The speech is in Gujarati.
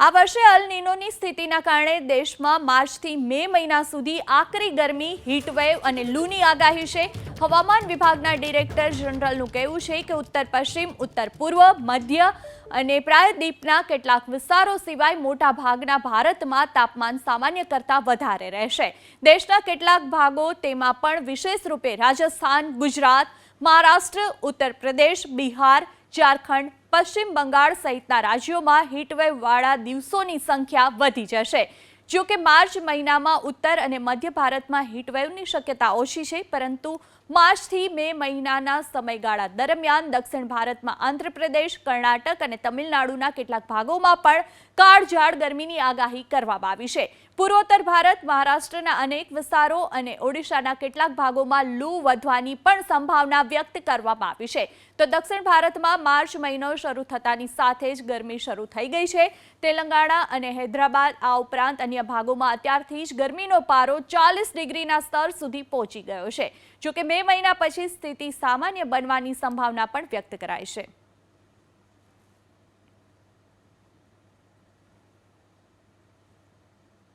આ વર્ષે અલ નીનોની સ્થિતિના કારણે દેશમાં માર્ચથી મે મહિના સુધી આકરી ગરમી હીટવેવ અને લૂની આગાહી છે. હવામાન વિભાગના ડિરેક્ટર જનરલનું કહેવું છે કે ઉત્તર પશ્ચિમ, ઉત્તર પૂર્વ, મધ્ય અને પ્રાયદ્વીપના કેટલાક વિસ્તારો સિવાય મોટા ભાગના ભારતમાં તાપમાન સામાન્ય કરતાં વધારે રહેશે. દેશના કેટલાક ભાગો તેમાં પણ વિશેષ રૂપે રાજસ્થાન, ગુજરાત, મહારાષ્ટ્ર, ઉત્તર પ્રદેશ, બિહાર, ઝારખંડ પશ્ચિમ બંગાળ સહિતના રાજ્યોમાં હીટવેવવાળા દિવસોની સંખ્યા વધી જશે. જો કે માર્ચ મહિનામાં ઉત્તર અને મધ્ય ભારતમાં હીટવેવની શક્યતા ઓછી છે, પરંતુ માર્ચથી મે મહિનાના સમયગાળા દરમિયાન દક્ષિણ ભારતમાં આંધ્રપ્રદેશ, કર્ણાટક અને તમિલનાડુના કેટલાક ભાગોમાં પણ કાળઝાળ ગરમીની આગાહી કરવામાં આવી છે. પૂર્વોત્તર ભારત, મહારાષ્ટ્રના અનેક વિસ્તારો અને ઓડિશાના કેટલાક ભાગોમાં લૂ વધવાની પણ સંભાવના વ્યક્ત કરવામાં આવી છે. તો દક્ષિણ ભારતમાં માર્ચ મહિનો શરૂ થતાની સાથે જ ગરમી શરૂ થઈ ગઈ છે. તેલંગાણા અને હૈદરાબાદ આ ઉપરાંત અન્ય ભાગોમાં અત્યારથી જ ગરમીનો પારો ચાલીસ ડિગ્રીના સ્તર સુધી પહોંચી ગયો છે, જોકે મે મહિના પછી સ્થિતિ સામાન્ય બનવાની સંભાવના પણ વ્યક્ત કરાઈ છે.